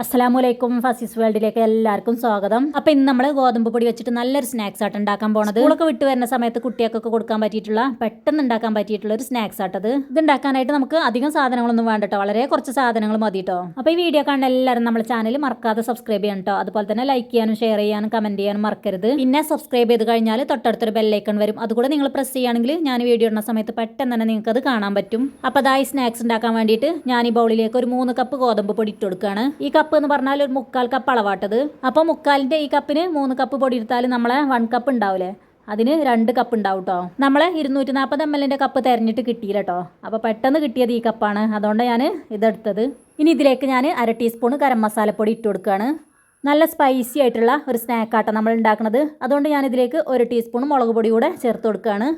അസ്സലാമലൈക്കും ഫസീസ് വേൾഡിലേക്ക് എല്ലാവർക്കും സ്വാഗതം. അപ്പൊ ഇന്ന് നമ്മൾ ഗോതമ്പ് പൊടി വെച്ചിട്ട് നല്ലൊരു സ്നാക്സ് ആയിട്ട് ഉണ്ടാക്കാൻ പോണത്. സ്കൂളൊക്കെ വിട്ട് വരുന്ന സമയത്ത് കുട്ടികൾക്കൊക്കെ കൊടുക്കാൻ പറ്റിയിട്ടുള്ള പെട്ടെന്ന് ഉണ്ടാക്കാൻ പറ്റിയിട്ടുള്ള ഒരു സ്നാക്സ് ആട്ടത് ഇത്. ഉണ്ടാക്കാനായിട്ട് നമുക്ക് അധികം സാധനങ്ങളൊന്നും വേണ്ടട്ടോ വളരെ കുറച്ച് സാധനങ്ങൾ മതി കേട്ടോ അപ്പൊ ഈ വീഡിയോ കാണുന്ന എല്ലാവരും നമ്മുടെ ചാനൽ മറക്കാതെ സബ്സ്ക്രൈബ് ചെയ്യണം കേട്ടോ അതുപോലെ തന്നെ ലൈക്ക് ചെയ്യാനും ഷെയർ ചെയ്യാനും കമന്റ് ചെയ്യാനും മറക്കരുത്. പിന്നെ സബ്സ്ക്രൈബ് ചെയ്ത് കഴിഞ്ഞാൽ തൊട്ടടുത്തൊരു ബെല്ലൈക്കൺ വരും. അതുകൂടെ നിങ്ങൾ പ്രസ് ചെയ്യുകയാണെങ്കിൽ ഞാൻ വീഡിയോ ഇടുന്ന സമയത്ത് പെട്ടെന്ന് തന്നെ നിങ്ങൾക്ക് അത് കാണാൻ പറ്റും. അപ്പൊ അതായി സ്നാക്സ് ഉണ്ടാക്കാൻ വേണ്ടിയിട്ട് ഞാൻ ഈ ബൗളിലേക്ക് ഒരു മൂന്ന് കപ്പ് ഗോതമ്പ് പൊടി ഇട്ട് കൊടുക്കുകയാണ് ഈ കപ്പ് എന്ന് പറഞ്ഞാൽ ഒരു മുക്കാൽ കപ്പ് അളവാട്ടത്. അപ്പോൾ മുക്കാലിന്റെ ഈ കപ്പിന് മൂന്ന് കപ്പ് പൊടി എടുത്താൽ നമ്മളെ വൺ കപ്പ് ഉണ്ടാവില്ലേ അതിന് രണ്ട് കപ്പ് ഉണ്ടാവും കേട്ടോ നമ്മളെ ഇരുന്നൂറ്റി നാൽപ്പത് എം എല്ലിന്റെ കപ്പ് തിരഞ്ഞിട്ട് കിട്ടിയില്ല കേട്ടോ അപ്പോൾ പെട്ടെന്ന് കിട്ടിയത് ഈ കപ്പാണ് അതുകൊണ്ട് ഞാൻ ഇതെടുത്തത്. ഇനി ഇതിലേക്ക് ഞാൻ അര ടീസ്പൂൺ ഗരം മസാലപ്പൊടി ഇട്ട് കൊടുക്കുകയാണ് നല്ല സ്പൈസി ആയിട്ടുള്ള ഒരു സ്നാക്കാട്ടോ നമ്മൾ ഉണ്ടാക്കുന്നത് അതുകൊണ്ട് ഞാൻ ഇതിലേക്ക് ഒരു ടീസ്പൂൺ മുളക് പൊടി കൂടെ ചേർത്ത് കൊടുക്കുകയാണ്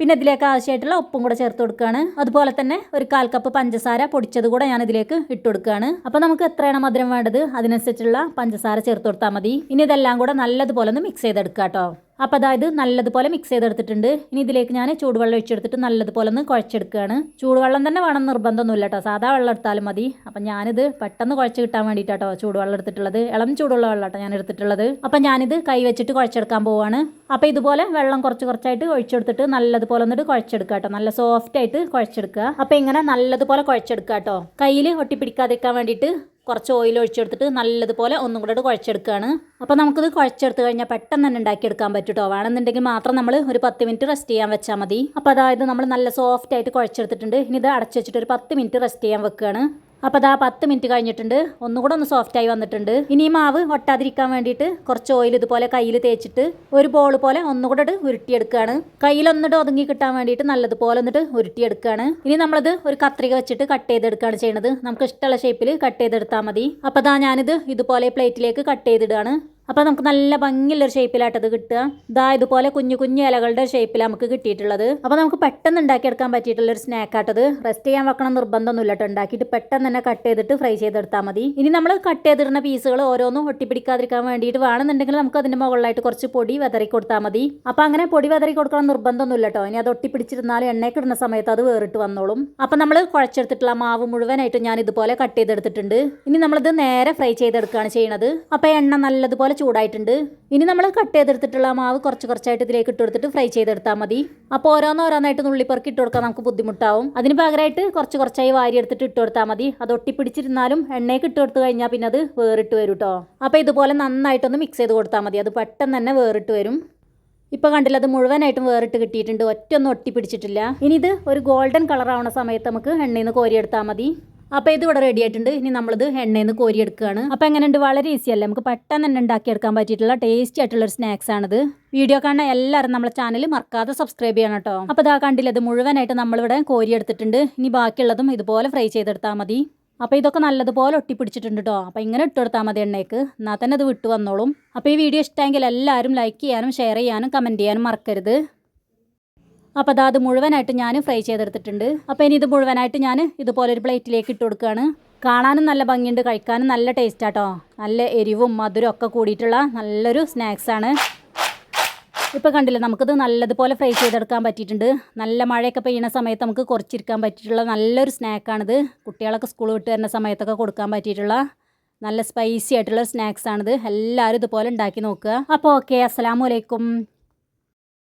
പിന്നെ ഇതിലേക്ക് ആവശ്യമായിട്ടുള്ള ഉപ്പും കൂടെ ചേർത്ത് കൊടുക്കുകയാണ്. അതുപോലെ തന്നെ ഒരു കാൽ കപ്പ് പഞ്ചസാര പൊടിച്ചത് കൂടെ ഞാൻ ഇതിലേക്ക് ഇട്ട് കൊടുക്കുകയാണ്. അപ്പോൾ നമുക്ക് എത്രയാണ് മധുരം വേണ്ടത്? അതിനനുസരിച്ചുള്ള പഞ്ചസാര ചേർത്ത് കൊടുത്താൽ മതി. ഇനി ഇതെല്ലാം കൂടെ നല്ലതുപോലെ ഒന്ന് മിക്സ് ചെയ്തെടുക്കുക കേട്ടോ അപ്പോൾ അതായത് നല്ലതുപോലെ മിക്സ് ചെയ്തെടുത്തിട്ടുണ്ട്. ഇനി ഇതിലേക്ക് ഞാൻ ചൂടുവെള്ളം ഒഴിച്ചെടുത്തിട്ട് നല്ലതുപോലെ ഒന്ന് കുഴച്ചെടുക്കുകയാണ്. ചൂടുവെള്ളം തന്നെ വേണം നിർബന്ധമൊന്നുമില്ല കേട്ടോ സാധാ വെള്ളം എടുത്താലും മതി. അപ്പം ഞാനിത് പെട്ടെന്ന് കുഴച്ച് കിട്ടാൻ വേണ്ടിയിട്ടാട്ടോ ചൂടുവെള്ളം എടുത്തിട്ടുള്ളത്. ഇളം ചൂടുള്ള വെള്ളം ഞാൻ എടുത്തിട്ടുള്ളത്. അപ്പം ഞാനിത് കൈ വെച്ചിട്ട് കുഴച്ചെടുക്കാൻ പോവാണ്. അപ്പോൾ ഇതുപോലെ വെള്ളം കുറച്ച് കുറച്ചായിട്ട് ഒഴിച്ചെടുത്തിട്ട് നല്ലതുപോലെ ഒന്നിട്ട് കുഴച്ചെടുക്കുക കേട്ടോ നല്ല സോഫ്റ്റ് ആയിട്ട് കുഴച്ചെടുക്കുക. അപ്പോൾ ഇങ്ങനെ നല്ലതുപോലെ കുഴച്ചെടുക്കുക കേട്ടോ കയ്യിൽ ഒട്ടിപ്പിടിക്കാതിരിക്കാൻ വേണ്ടിയിട്ട് കുറച്ച് ഓയിൽ ഒഴിച്ചെടുത്തിട്ട് നല്ലതുപോലെ ഒന്നും കൂടെ കുഴച്ചെടുക്കുകയാണ്. അപ്പോൾ നമുക്കിത് കുഴച്ചെടുത്ത് കഴിഞ്ഞാൽ പെട്ടെന്ന് തന്നെ ഉണ്ടാക്കിയെടുക്കാൻ പറ്റുമോ വേണമെന്നുണ്ടെങ്കിൽ മാത്രം നമ്മൾ ഒരു പത്ത് മിനിറ്റ് റെസ്റ്റ് ചെയ്യാൻ വെച്ചാൽ മതി. അപ്പോൾ അതായത് നമ്മൾ നല്ല സോഫ്റ്റ് ആയിട്ട് കുഴച്ചെടുത്തിട്ടുണ്ട്. ഇനി ഇത് അടച്ചു വെച്ചിട്ട് ഒരു പത്ത് മിനിറ്റ് റെസ്റ്റ് ചെയ്യാൻ വെക്കുകയാണ്. അപ്പോൾ അതാ പത്ത് മിനിറ്റ് കഴിഞ്ഞിട്ടുണ്ട്. ഒന്നുകൂടെ ഒന്ന് സോഫ്റ്റ് ആയി വന്നിട്ടുണ്ട്. ഇനി ഈ മാവ് ഒട്ടാതിരിക്കാൻ വേണ്ടിയിട്ട് കുറച്ച് ഓയിൽ ഇതുപോലെ കയ്യിൽ തേച്ചിട്ട് ഒരു ബോൾ പോലെ ഒന്നുകൂടെ ഇട്ട് ഉരുട്ടിയെടുക്കുകയാണ്. കയ്യിലൊന്നിട്ട് ഒതുങ്ങി കിട്ടാൻ വേണ്ടിയിട്ട് നല്ലതുപോലെ ഒന്നിട്ട് ഉരുട്ടിയെടുക്കുകയാണ്. ഇനി നമ്മളത് ഒരു കത്രിക വെച്ചിട്ട് കട്ട് ചെയ്തെടുക്കുകയാണ് ചെയ്യുന്നത്. നമുക്ക് ഇഷ്ടമുള്ള ഷേപ്പിൽ കട്ട് ചെയ്തെടുത്താൽ മതി. അപ്പോൾ അതാ ഞാനിത് ഇതുപോലെ പ്ലേറ്റിലേക്ക് കട്ട് ചെയ്തിടുകയാണ്. അപ്പോൾ നമുക്ക് നല്ല ഭംഗിയുള്ളൊരു ഷേപ്പിലാട്ടത് കിട്ടുക. ഇതാ ഇതുപോലെ കുഞ്ഞു കുഞ്ഞു ഇലകളുടെ ഷേപ്പിൽ നമുക്ക് കിട്ടിയിട്ടുള്ളത്. അപ്പോൾ നമുക്ക് പെട്ടെന്ന് ഉണ്ടാക്കിയെടുക്കാൻ പറ്റിയിട്ടുള്ളൊരു സ്നാക്കാട്ടത് റെസ്റ്റ് ചെയ്യാൻ വെക്കണം നിർബന്ധമൊന്നുമില്ല കേട്ടോ ഉണ്ടാക്കിയിട്ട് പെട്ടെന്ന് തന്നെ കട്ട് ചെയ്തിട്ട് ഫ്രൈ ചെയ്തെടുത്താൽ മതി. ഇനി നമ്മൾ കട്ട് ചെയ്തിടുന്ന പീസുകൾ ഓരോന്നും ഒട്ടിപ്പിടിക്കാതിരിക്കാൻ വേണ്ടിയിട്ട് വേണമെന്നുണ്ടെങ്കിൽ നമുക്ക് അതിന്റെ മുകളിലായിട്ട് കുറച്ച് പൊടി വെതറി കൊടുത്താൽ മതി. അപ്പോൾ അങ്ങനെ പൊടി വെതറി കൊടുക്കണം നിർബന്ധമൊന്നുമില്ല കേട്ടോ ഇനി അത് ഒട്ടിപ്പിടിച്ചിരുന്നാൽ എണ്ണയ്ക്ക് ഇടുന്ന സമയത്ത് അത് വേറിട്ട് വന്നോളും. അപ്പോൾ നമ്മൾ കുഴച്ചെടുത്തിട്ടുള്ള മാവ് മുഴുവനായിട്ട് ഞാൻ ഇതുപോലെ കട്ട് ചെയ്തെടുത്തിട്ടുണ്ട്. ഇനി നമ്മളിത് നേരെ ഫ്രൈ ചെയ്തെടുക്കുകയാണ് ചെയ്യുന്നത് അപ്പോൾ എണ്ണ നല്ലതുപോലെ ചൂടായിട്ടുണ്ട്. ഇനി നമ്മൾ കട്ട് ചെയ്തെടുത്തിട്ടുള്ള മാവ് കുറച്ച് കുറച്ചായിട്ട് ഇതിലേക്ക് ഇട്ട് കൊടുത്തിട്ട് ഫ്രൈ ചെയ്തെടുത്താൽ മതി. അപ്പോൾ ഓരോന്നോരോന്നായിട്ട് നുള്ളിപ്പറക്കി ഇട്ട് കൊടുക്കാൻ നമുക്ക് ബുദ്ധിമുട്ടാവും. അതിന് പകരമായിട്ട് കുറച്ച് കുറച്ചായി വാരി എടുത്തിട്ട് ഇട്ട് കൊടുത്താൽ മതി. അത് ഒട്ടിപ്പിടിച്ചിരുന്നാലും എണ്ണയ്ക്ക് ഇട്ട് കൊടുത്തു കഴിഞ്ഞാൽ പിന്നെ അത് വേറിട്ട് വരും കേട്ടോ അപ്പോൾ ഇതുപോലെ നന്നായിട്ടൊന്ന് മിക്സ് ചെയ്ത് കൊടുത്താൽ മതി. അത് പെട്ടെന്ന് തന്നെ വേറിട്ട് വരും. ഇപ്പോൾ കണ്ടില്ല അത് മുഴുവനായിട്ടും വേറിട്ട് കിട്ടിയിട്ടുണ്ട്. ഒറ്റ ഒന്നും ഒട്ടിപ്പിടിച്ചിട്ടില്ല. ഇനി ഇത് ഒരു ഗോൾഡൻ കളർ ആവുന്ന സമയത്ത് നമുക്ക് എണ്ണയിൽ നിന്ന് കോരിയെടുത്താൽ മതി. അപ്പോൾ ഇത് ഇവിടെ റെഡി ആയിട്ടുണ്ട്. ഇനി നമ്മളിത് എണ്ണയിൽ നിന്ന് കോരിയെടുക്കുകയാണ്. അപ്പോൾ എങ്ങനെയുണ്ട്? വളരെ ഈസി അല്ലേ? നമുക്ക് പെട്ടെന്ന് തന്നെ ഉണ്ടാക്കിയെടുക്കാൻ പറ്റിയിട്ടുള്ള ടേസ്റ്റി ആയിട്ടുള്ള ഒരു സ്നാക്സ് ആണിത്. വീഡിയോ കാണുന്ന എല്ലാവരും നമ്മുടെ ചാനൽ മറക്കാതെ സബ്സ്ക്രൈബ് ചെയ്യണം കേട്ടോ അപ്പോൾ ഇതാ കണ്ടില്ല ഇത് മുഴുവനായിട്ട് നമ്മളിവിടെ കോരിയെടുത്തിട്ടുണ്ട്. ഇനി ബാക്കിയുള്ളതും ഇതുപോലെ ഫ്രൈ ചെയ്തെടുത്താൽ മതി. അപ്പോൾ ഇതൊക്കെ നല്ലതുപോലെ ഒട്ടിപ്പിടിച്ചിട്ടുണ്ട് കേട്ടോ അപ്പോൾ ഇങ്ങനെ ഇട്ട് കൊടുത്താൽ മതി എണ്ണയ്ക്ക് എന്നാൽ തന്നെ അത് വിട്ടു വന്നോളും. അപ്പോൾ ഈ വീഡിയോ ഇഷ്ടമെങ്കിൽ എല്ലാവരും ലൈക്ക് ചെയ്യാനും ഷെയർ ചെയ്യാനും കമന്റ് ചെയ്യാനും മറക്കരുത്. അപ്പോൾ അതാ അത് മുഴുവനായിട്ട് ഞാൻ ഫ്രൈ ചെയ്തെടുത്തിട്ടുണ്ട്. അപ്പോൾ ഇനി ഇത് മുഴുവനായിട്ട് ഞാൻ ഇതുപോലെ ഒരു പ്ലേറ്റിലേക്ക് ഇട്ട് കൊടുക്കുകയാണ് കാണാനും നല്ല ഭംഗിയുണ്ട് കഴിക്കാനും നല്ല ടേസ്റ്റാട്ടോ. നല്ല എരിവും മധുരം ഒക്കെ കൂടിയിട്ടുള്ള നല്ലൊരു സ്നാക്സ് സ്നാക്സാണ് ഇപ്പോൾ കണ്ടില്ല നമുക്കിത് നല്ലതുപോലെ ഫ്രൈ ചെയ്തെടുക്കാൻ പറ്റിയിട്ടുണ്ട്. നല്ല മഴയൊക്കെ പെയ്യുന്ന സമയത്ത് നമുക്ക് കുറച്ചിരിക്കാൻ പറ്റിയിട്ടുള്ള നല്ലൊരു സ്നാക്കാണിത്. കുട്ടികളൊക്കെ സ്കൂൾ വിട്ട് വരുന്ന സമയത്തൊക്കെ കൊടുക്കാൻ പറ്റിയിട്ടുള്ള നല്ല സ്പൈസി ആയിട്ടുള്ള സ്നാക്സ് ആണിത്. എല്ലാവരും ഇതുപോലെ ഉണ്ടാക്കി നോക്കുക. അപ്പോൾ ഓക്കെ അസ്സാം അലൈക്കും.